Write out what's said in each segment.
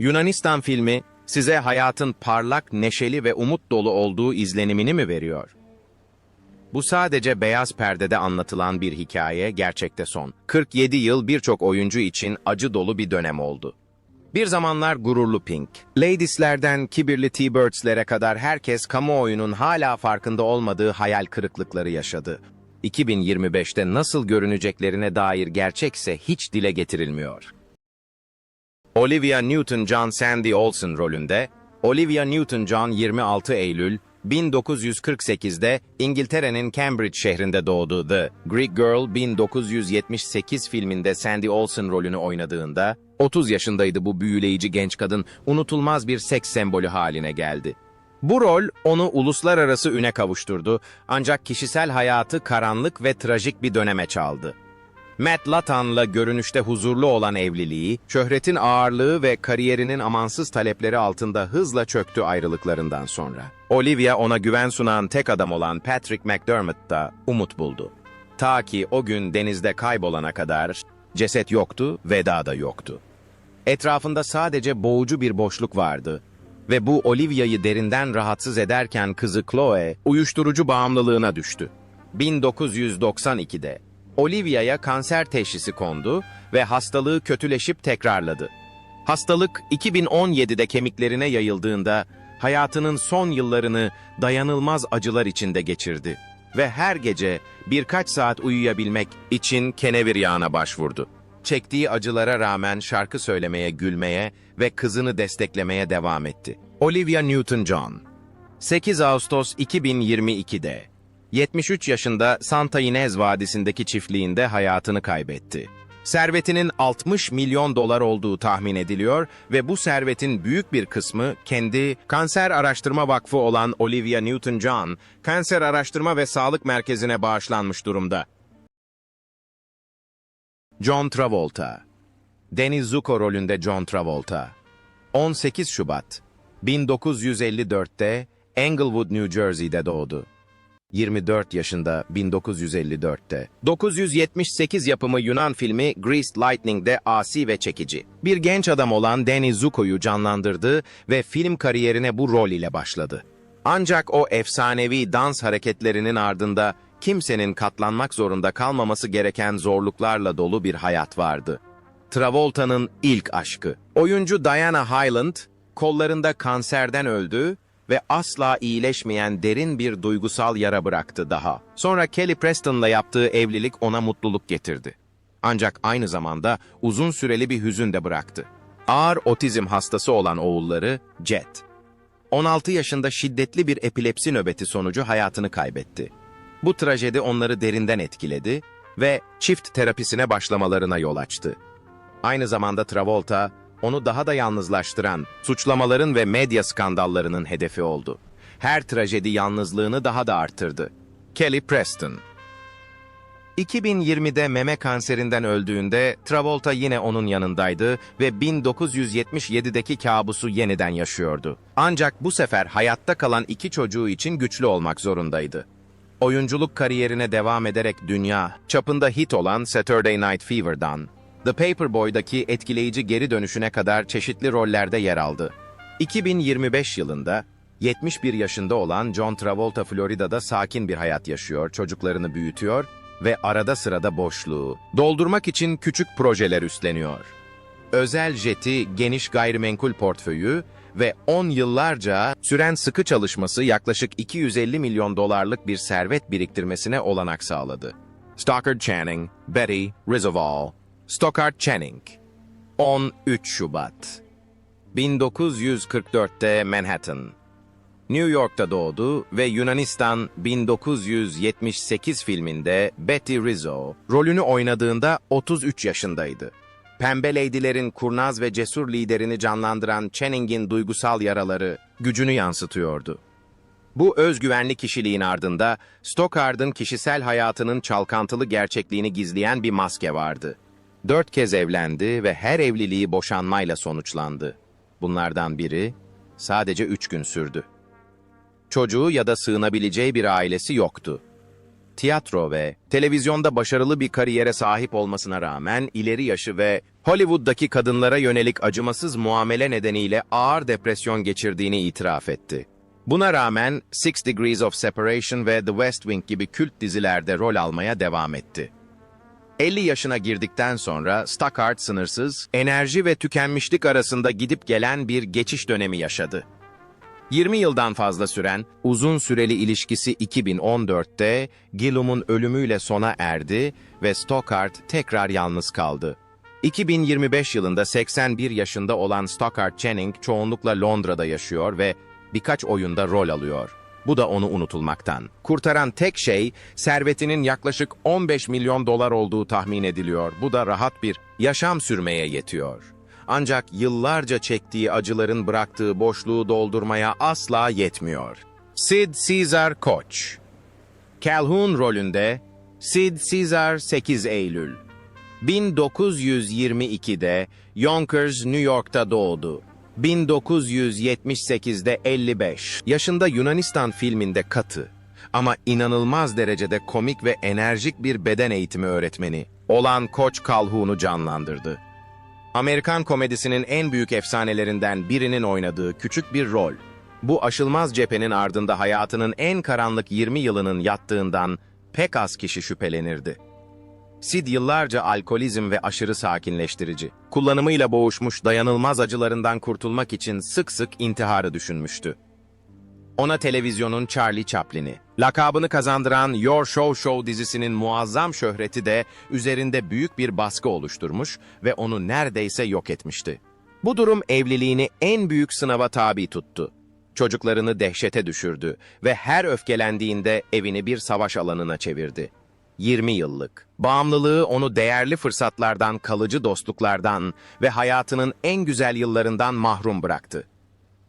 Yunanistan filmi size hayatın parlak, neşeli ve umut dolu olduğu izlenimini mi veriyor? Bu sadece beyaz perdede anlatılan bir hikaye, gerçekte son. 47 yıl birçok oyuncu için acı dolu bir dönem oldu. Bir zamanlar gururlu Pink, Ladies'lerden kibirli T-Birds'lere kadar herkes kamuoyunun hala farkında olmadığı hayal kırıklıkları yaşadı. 2025'te nasıl görüneceklerine dair gerçekse hiç dile getirilmiyor. Olivia Newton-John Sandy Olsen rolünde, Olivia Newton-John 26 Eylül 1948'de İngiltere'nin Cambridge şehrinde doğdu. The Greek Girl 1978 filminde Sandy Olsen rolünü oynadığında 30 yaşındaydı bu büyüleyici genç kadın unutulmaz bir seks sembolü haline geldi. Bu rol onu uluslararası üne kavuşturdu ancak kişisel hayatı karanlık ve trajik bir döneme çaldı. Matt Latan'la görünüşte huzurlu olan evliliği, şöhretin ağırlığı ve kariyerinin amansız talepleri altında hızla çöktü ayrılıklarından sonra. Olivia ona güven sunan tek adam olan Patrick McDermott da umut buldu. Ta ki o gün denizde kaybolana kadar ceset yoktu, veda da yoktu. Etrafında sadece boğucu bir boşluk vardı ve bu Olivia'yı derinden rahatsız ederken kızı Chloe uyuşturucu bağımlılığına düştü. 1992'de Olivia'ya kanser teşhisi kondu ve hastalığı kötüleşip tekrarladı. Hastalık 2017'de kemiklerine yayıldığında hayatının son yıllarını dayanılmaz acılar içinde geçirdi ve her gece birkaç saat uyuyabilmek için kenevir yağına başvurdu. Çektiği acılara rağmen şarkı söylemeye, gülmeye ve kızını desteklemeye devam etti. Olivia Newton-John 8 Ağustos 2022'de 73 yaşında Santa Ynez Vadisi'ndeki çiftliğinde hayatını kaybetti. Servetinin 60 milyon dolar olduğu tahmin ediliyor ve bu servetin büyük bir kısmı kendi Kanser Araştırma Vakfı olan Olivia Newton-John Kanser Araştırma ve Sağlık Merkezi'ne bağışlanmış durumda. John Travolta Deniz Zuko rolünde John Travolta 18 Şubat 1954'te Englewood, New Jersey'de doğdu. 24 yaşında 1954'te. 978 yapımı Yunan filmi Greased Lightning'de asi ve çekici. Bir genç adam olan Danny Zuko'yu canlandırdı ve film kariyerine bu rol ile başladı. Ancak o efsanevi dans hareketlerinin ardında kimsenin katlanmak zorunda kalmaması gereken zorluklarla dolu bir hayat vardı. Travolta'nın ilk aşkı. Oyuncu Diana Hyland, kollarında kanserden öldü ve asla iyileşmeyen derin bir duygusal yara bıraktı daha. Sonra Kelly Preston'la yaptığı evlilik ona mutluluk getirdi. Ancak aynı zamanda uzun süreli bir hüzün de bıraktı. Ağır otizm hastası olan oğulları Jet. 16 yaşında şiddetli bir epilepsi nöbeti sonucu hayatını kaybetti. Bu trajedi onları derinden etkiledi ve çift terapisine başlamalarına yol açtı. Aynı zamanda Travolta, onu daha da yalnızlaştıran suçlamaların ve medya skandallarının hedefi oldu. Her trajedi yalnızlığını daha da arttırdı. Kelly Preston 2020'de meme kanserinden öldüğünde Travolta yine onun yanındaydı ve 1977'deki kabusu yeniden yaşıyordu. Ancak bu sefer hayatta kalan iki çocuğu için güçlü olmak zorundaydı. Oyunculuk kariyerine devam ederek dünya çapında hit olan Saturday Night Fever'dan The Paperboy'daki etkileyici geri dönüşüne kadar çeşitli rollerde yer aldı. 2025 yılında 71 yaşında olan John Travolta Florida'da sakin bir hayat yaşıyor, çocuklarını büyütüyor ve arada sırada boşluğu doldurmak için küçük projeler üstleniyor. Özel jeti, geniş gayrimenkul portföyü ve 10 yıllarca süren sıkı çalışması yaklaşık 250 milyon dolarlık bir servet biriktirmesine olanak sağladı. Stockard Channing, Betty Rizzoval, Stockard Channing 13 Şubat 1944'te Manhattan New York'ta doğdu ve Yunanistan 1978 filminde Betty Rizzo rolünü oynadığında 33 yaşındaydı. Pembe Lady'lerin kurnaz ve cesur liderini canlandıran Channing'in duygusal yaraları gücünü yansıtıyordu. Bu özgüvenli kişiliğin ardında Stockard'ın kişisel hayatının çalkantılı gerçekliğini gizleyen bir maske vardı. Dört kez evlendi ve her evliliği boşanmayla sonuçlandı. Bunlardan biri sadece üç gün sürdü. Çocuğu ya da sığınabileceği bir ailesi yoktu. tiyatro ve televizyonda başarılı bir kariyere sahip olmasına rağmen ileri yaşı ve Hollywood'daki kadınlara yönelik acımasız muamele nedeniyle ağır depresyon geçirdiğini itiraf etti. Buna rağmen Six Degrees of Separation ve The West Wing gibi kült dizilerde rol almaya devam etti. 50 yaşına girdikten sonra Stockard sınırsız, enerji ve tükenmişlik arasında gidip gelen bir geçiş dönemi yaşadı. 20 yıldan fazla süren uzun süreli ilişkisi 2014'te Gillum'un ölümüyle sona erdi ve Stockard tekrar yalnız kaldı. 2025 yılında 81 yaşında olan Stockard Channing çoğunlukla Londra'da yaşıyor ve birkaç oyunda rol alıyor. Bu da onu unutulmaktan. Kurtaran tek şey servetinin yaklaşık 15 milyon dolar olduğu tahmin ediliyor. Bu da rahat bir yaşam sürmeye yetiyor. Ancak yıllarca çektiği acıların bıraktığı boşluğu doldurmaya asla yetmiyor. Sid Caesar Koç Calhoun rolünde Sid Caesar 8 Eylül 1922'de Yonkers, New York'ta doğdu. 1978'de 55 yaşında Yunanistan filminde katı ama inanılmaz derecede komik ve enerjik bir beden eğitimi öğretmeni olan Koç Calhoun'u canlandırdı. Amerikan komedisinin en büyük efsanelerinden birinin oynadığı küçük bir rol. Bu aşılmaz cephenin ardında hayatının en karanlık 20 yılının yattığından pek az kişi şüphelenirdi. Sid yıllarca alkolizm ve aşırı sakinleştirici, kullanımıyla boğuşmuş dayanılmaz acılarından kurtulmak için sık sık intiharı düşünmüştü. Ona televizyonun Charlie Chaplin'i, lakabını kazandıran Your Show Show dizisinin muazzam şöhreti de üzerinde büyük bir baskı oluşturmuş ve onu neredeyse yok etmişti. Bu durum evliliğini en büyük sınava tabi tuttu. Çocuklarını dehşete düşürdü ve her öfkelendiğinde evini bir savaş alanına çevirdi. 20 yıllık. Bağımlılığı onu değerli fırsatlardan, kalıcı dostluklardan ve hayatının en güzel yıllarından mahrum bıraktı.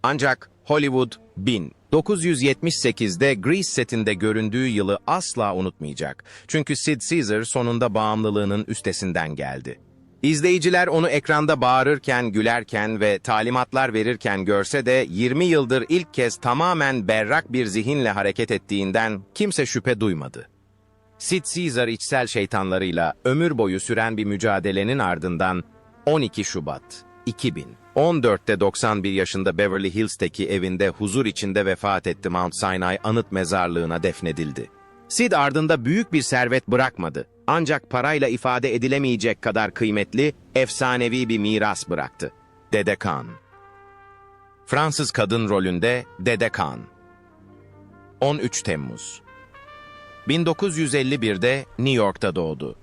Ancak Hollywood 1978'de Grease setinde göründüğü yılı asla unutmayacak. Çünkü Sid Caesar sonunda bağımlılığının üstesinden geldi. İzleyiciler onu ekranda bağırırken, gülerken ve talimatlar verirken görse de 20 yıldır ilk kez tamamen berrak bir zihinle hareket ettiğinden kimse şüphe duymadı. Sid Caesar içsel şeytanlarıyla ömür boyu süren bir mücadelenin ardından 12 Şubat 2014'te 91 yaşında Beverly Hills'teki evinde huzur içinde vefat etti Mount Sinai anıt mezarlığına defnedildi. Sid ardında büyük bir servet bırakmadı. Ancak parayla ifade edilemeyecek kadar kıymetli, efsanevi bir miras bıraktı. Dede Khan. Fransız kadın rolünde Dede Khan. 13 Temmuz 1951'de New York'ta doğdu.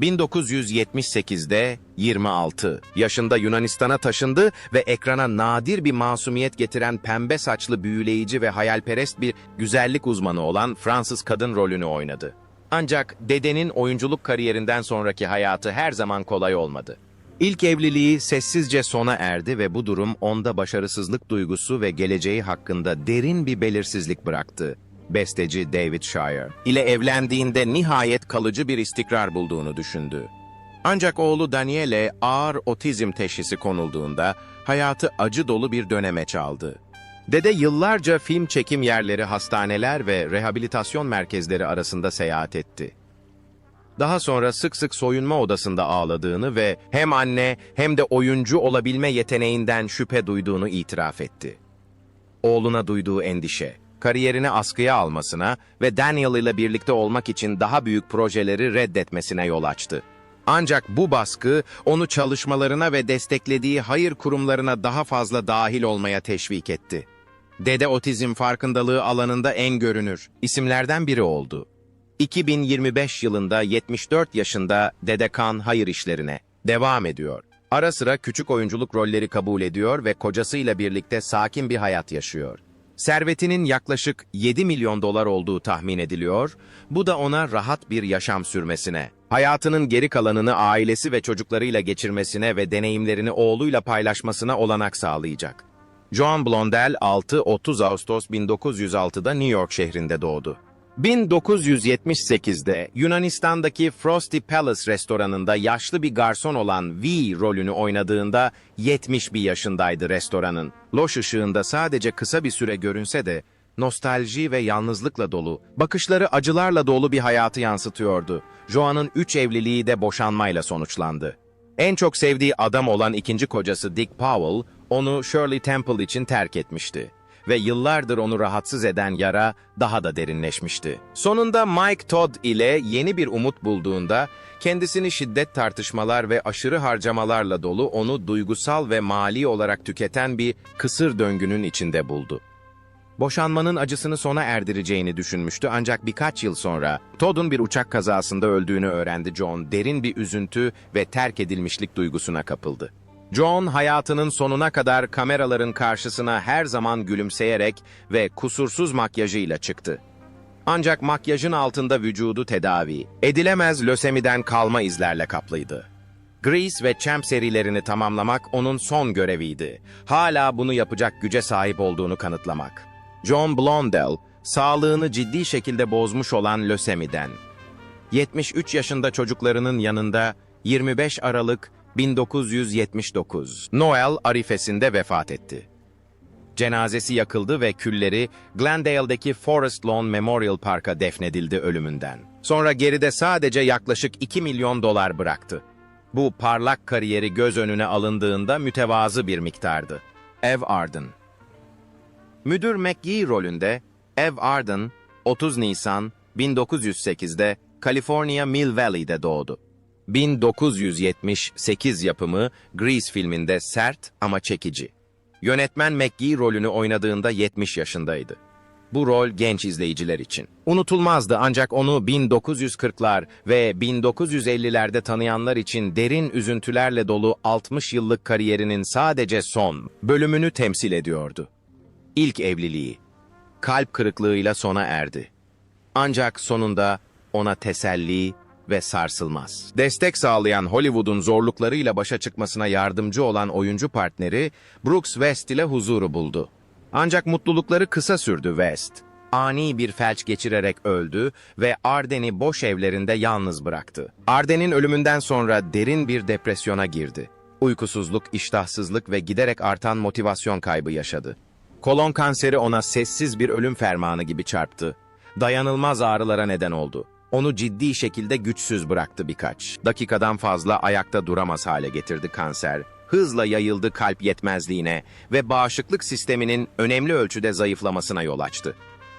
1978'de 26 yaşında Yunanistan'a taşındı ve ekrana nadir bir masumiyet getiren pembe saçlı büyüleyici ve hayalperest bir güzellik uzmanı olan Fransız kadın rolünü oynadı. Ancak dedenin oyunculuk kariyerinden sonraki hayatı her zaman kolay olmadı. İlk evliliği sessizce sona erdi ve bu durum onda başarısızlık duygusu ve geleceği hakkında derin bir belirsizlik bıraktı besteci David Shire, ile evlendiğinde nihayet kalıcı bir istikrar bulduğunu düşündü. Ancak oğlu Daniel'e ağır otizm teşhisi konulduğunda hayatı acı dolu bir döneme çaldı. Dede yıllarca film çekim yerleri, hastaneler ve rehabilitasyon merkezleri arasında seyahat etti. Daha sonra sık sık soyunma odasında ağladığını ve hem anne hem de oyuncu olabilme yeteneğinden şüphe duyduğunu itiraf etti. Oğluna duyduğu endişe, kariyerini askıya almasına ve Daniel ile birlikte olmak için daha büyük projeleri reddetmesine yol açtı. Ancak bu baskı onu çalışmalarına ve desteklediği hayır kurumlarına daha fazla dahil olmaya teşvik etti. Dede otizm farkındalığı alanında en görünür isimlerden biri oldu. 2025 yılında 74 yaşında Dede Kan hayır işlerine devam ediyor. Ara sıra küçük oyunculuk rolleri kabul ediyor ve kocasıyla birlikte sakin bir hayat yaşıyor. Servetinin yaklaşık 7 milyon dolar olduğu tahmin ediliyor, bu da ona rahat bir yaşam sürmesine, hayatının geri kalanını ailesi ve çocuklarıyla geçirmesine ve deneyimlerini oğluyla paylaşmasına olanak sağlayacak. Joan Blondell 6-30 Ağustos 1906'da New York şehrinde doğdu. 1978'de Yunanistan'daki Frosty Palace restoranında yaşlı bir garson olan V rolünü oynadığında 71 yaşındaydı restoranın. Loş ışığında sadece kısa bir süre görünse de nostalji ve yalnızlıkla dolu, bakışları acılarla dolu bir hayatı yansıtıyordu. Joan'ın üç evliliği de boşanmayla sonuçlandı. En çok sevdiği adam olan ikinci kocası Dick Powell, onu Shirley Temple için terk etmişti. Ve yıllardır onu rahatsız eden yara daha da derinleşmişti. Sonunda Mike Todd ile yeni bir umut bulduğunda, kendisini şiddet tartışmalar ve aşırı harcamalarla dolu onu duygusal ve mali olarak tüketen bir kısır döngünün içinde buldu. Boşanmanın acısını sona erdireceğini düşünmüştü ancak birkaç yıl sonra Todd'un bir uçak kazasında öldüğünü öğrendi John derin bir üzüntü ve terk edilmişlik duygusuna kapıldı. John hayatının sonuna kadar kameraların karşısına her zaman gülümseyerek ve kusursuz makyajıyla çıktı. Ancak makyajın altında vücudu tedavi, edilemez lösemiden kalma izlerle kaplıydı. Grease ve Champ serilerini tamamlamak onun son göreviydi. Hala bunu yapacak güce sahip olduğunu kanıtlamak. John Blondell, sağlığını ciddi şekilde bozmuş olan lösemiden. 73 yaşında çocuklarının yanında 25 Aralık 1979 Noel arifesinde vefat etti. Cenazesi yakıldı ve külleri Glendale'deki Forest Lawn Memorial Park'a defnedildi ölümünden. Sonra geride sadece yaklaşık 2 milyon dolar bıraktı. Bu parlak kariyeri göz önüne alındığında mütevazı bir miktardı. Ev Arden Müdür McGee rolünde Ev Arden 30 Nisan 1908'de California Mill Valley'de doğdu. 1978 yapımı Grease filminde sert ama çekici. Yönetmen McGee rolünü oynadığında 70 yaşındaydı. Bu rol genç izleyiciler için. Unutulmazdı ancak onu 1940'lar ve 1950'lerde tanıyanlar için derin üzüntülerle dolu 60 yıllık kariyerinin sadece son bölümünü temsil ediyordu. İlk evliliği kalp kırıklığıyla sona erdi. Ancak sonunda ona teselli ve sarsılmaz. Destek sağlayan Hollywood'un zorluklarıyla başa çıkmasına yardımcı olan oyuncu partneri Brooks West ile huzuru buldu. Ancak mutlulukları kısa sürdü West. Ani bir felç geçirerek öldü ve Arden'i boş evlerinde yalnız bıraktı. Arden'in ölümünden sonra derin bir depresyona girdi. Uykusuzluk, iştahsızlık ve giderek artan motivasyon kaybı yaşadı. Kolon kanseri ona sessiz bir ölüm fermanı gibi çarptı. Dayanılmaz ağrılara neden oldu. Onu ciddi şekilde güçsüz bıraktı birkaç. Dakikadan fazla ayakta duramaz hale getirdi kanser. Hızla yayıldı kalp yetmezliğine ve bağışıklık sisteminin önemli ölçüde zayıflamasına yol açtı.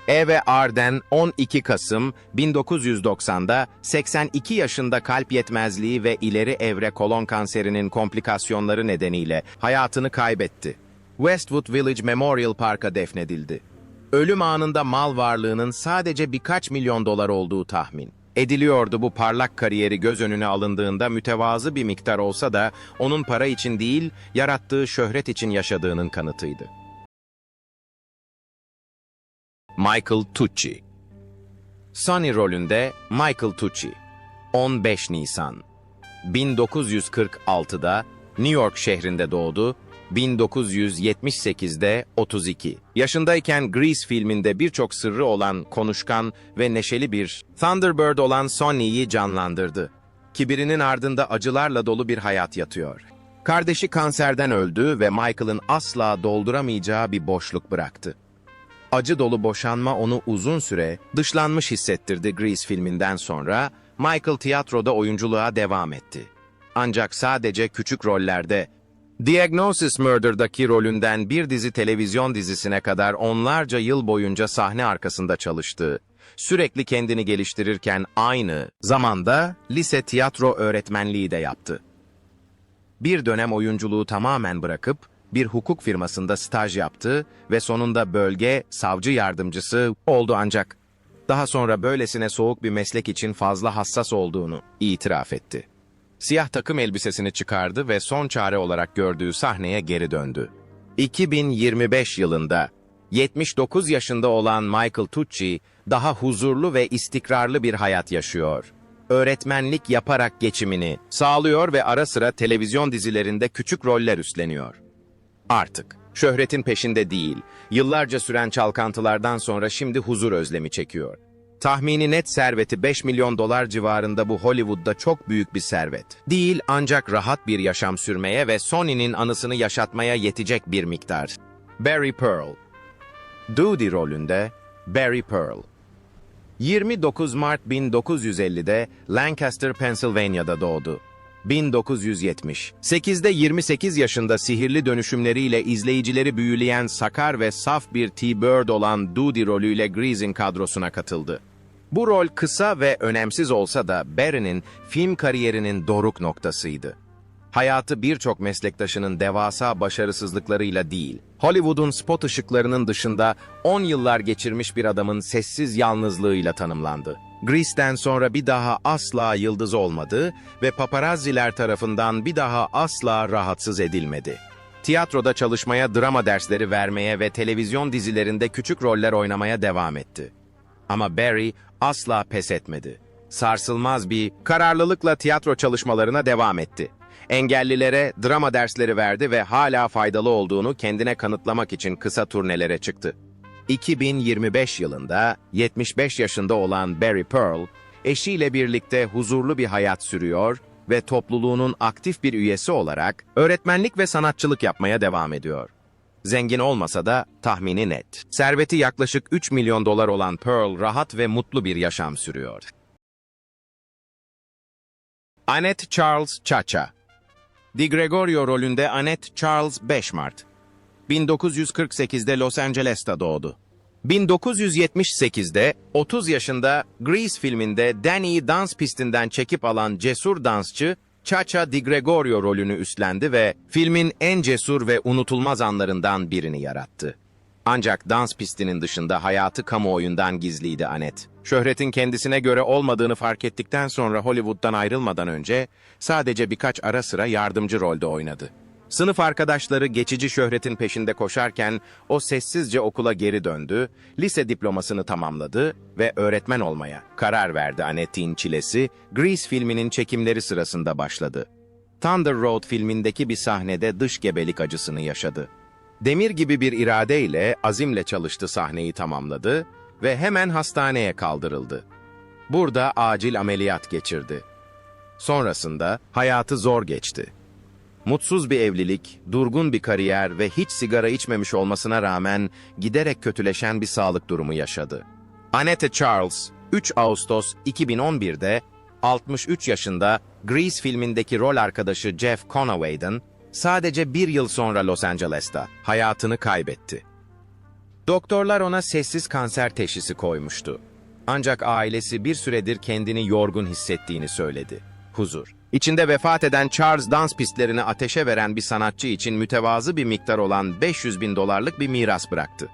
Eve Arden 12 Kasım 1990'da 82 yaşında kalp yetmezliği ve ileri evre kolon kanserinin komplikasyonları nedeniyle hayatını kaybetti. Westwood Village Memorial Park'a defnedildi. Ölüm anında mal varlığının sadece birkaç milyon dolar olduğu tahmin. Ediliyordu bu parlak kariyeri göz önüne alındığında mütevazı bir miktar olsa da onun para için değil, yarattığı şöhret için yaşadığının kanıtıydı. Michael Tucci Sonny rolünde Michael Tucci 15 Nisan 1946'da New York şehrinde doğdu 1978'de 32. Yaşındayken Grease filminde birçok sırrı olan konuşkan ve neşeli bir Thunderbird olan Sonny'yi canlandırdı. Kibirinin ardında acılarla dolu bir hayat yatıyor. Kardeşi kanserden öldü ve Michael'ın asla dolduramayacağı bir boşluk bıraktı. Acı dolu boşanma onu uzun süre dışlanmış hissettirdi Grease filminden sonra, Michael tiyatroda oyunculuğa devam etti. Ancak sadece küçük rollerde Diagnosis Murder'daki rolünden bir dizi televizyon dizisine kadar onlarca yıl boyunca sahne arkasında çalıştı. Sürekli kendini geliştirirken aynı zamanda lise tiyatro öğretmenliği de yaptı. Bir dönem oyunculuğu tamamen bırakıp bir hukuk firmasında staj yaptı ve sonunda bölge savcı yardımcısı oldu ancak daha sonra böylesine soğuk bir meslek için fazla hassas olduğunu itiraf etti. Siyah takım elbisesini çıkardı ve son çare olarak gördüğü sahneye geri döndü. 2025 yılında 79 yaşında olan Michael Tucci daha huzurlu ve istikrarlı bir hayat yaşıyor. Öğretmenlik yaparak geçimini sağlıyor ve ara sıra televizyon dizilerinde küçük roller üstleniyor. Artık şöhretin peşinde değil, yıllarca süren çalkantılardan sonra şimdi huzur özlemi çekiyor. Tahmini net serveti 5 milyon dolar civarında bu Hollywood'da çok büyük bir servet. Değil ancak rahat bir yaşam sürmeye ve Sonny'nin anısını yaşatmaya yetecek bir miktar. Barry Pearl Doody rolünde Barry Pearl. 29 Mart 1950'de Lancaster, Pennsylvania'da doğdu. 1970. 8'de 28 yaşında sihirli dönüşümleriyle izleyicileri büyüleyen sakar ve saf bir T-Bird olan Doody rolüyle Grease'in kadrosuna katıldı. Bu rol kısa ve önemsiz olsa da Barry'nin film kariyerinin doruk noktasıydı. Hayatı birçok meslektaşının devasa başarısızlıklarıyla değil, Hollywood'un spot ışıklarının dışında 10 yıllar geçirmiş bir adamın sessiz yalnızlığıyla tanımlandı. Grease'den sonra bir daha asla yıldız olmadı ve paparazziler tarafından bir daha asla rahatsız edilmedi. Tiyatroda çalışmaya, drama dersleri vermeye ve televizyon dizilerinde küçük roller oynamaya devam etti. Ama Barry asla pes etmedi. Sarsılmaz bir kararlılıkla tiyatro çalışmalarına devam etti. Engellilere drama dersleri verdi ve hala faydalı olduğunu kendine kanıtlamak için kısa turnelere çıktı. 2025 yılında 75 yaşında olan Barry Pearl, eşiyle birlikte huzurlu bir hayat sürüyor ve topluluğunun aktif bir üyesi olarak öğretmenlik ve sanatçılık yapmaya devam ediyor. Zengin olmasa da tahmini net. Serveti yaklaşık 3 milyon dolar olan Pearl rahat ve mutlu bir yaşam sürüyor. Annette Charles Chacha Di Gregorio rolünde Annette Charles 5 Mart 1948'de Los Angeles'ta doğdu. 1978'de 30 yaşında Grease filminde Danny'i dans pistinden çekip alan cesur dansçı Chacha Di Gregorio rolünü üstlendi ve filmin en cesur ve unutulmaz anlarından birini yarattı. Ancak dans pistinin dışında hayatı kamuoyundan gizliydi Anet. Şöhretin kendisine göre olmadığını fark ettikten sonra Hollywood'dan ayrılmadan önce sadece birkaç ara sıra yardımcı rolde oynadı. Sınıf arkadaşları geçici şöhretin peşinde koşarken o sessizce okula geri döndü, lise diplomasını tamamladı ve öğretmen olmaya karar verdi Annette'in çilesi, Grease filminin çekimleri sırasında başladı. Thunder Road filmindeki bir sahnede dış gebelik acısını yaşadı. Demir gibi bir iradeyle, azimle çalıştı sahneyi tamamladı ve hemen hastaneye kaldırıldı. Burada acil ameliyat geçirdi. Sonrasında hayatı zor geçti. Mutsuz bir evlilik, durgun bir kariyer ve hiç sigara içmemiş olmasına rağmen giderek kötüleşen bir sağlık durumu yaşadı. Annette Charles, 3 Ağustos 2011'de 63 yaşında Grease filmindeki rol arkadaşı Jeff Conaway'den sadece bir yıl sonra Los Angeles'ta hayatını kaybetti. Doktorlar ona sessiz kanser teşhisi koymuştu. Ancak ailesi bir süredir kendini yorgun hissettiğini söyledi. Huzur. İçinde vefat eden Charles dans pistlerini ateşe veren bir sanatçı için mütevazı bir miktar olan 500 bin dolarlık bir miras bıraktı.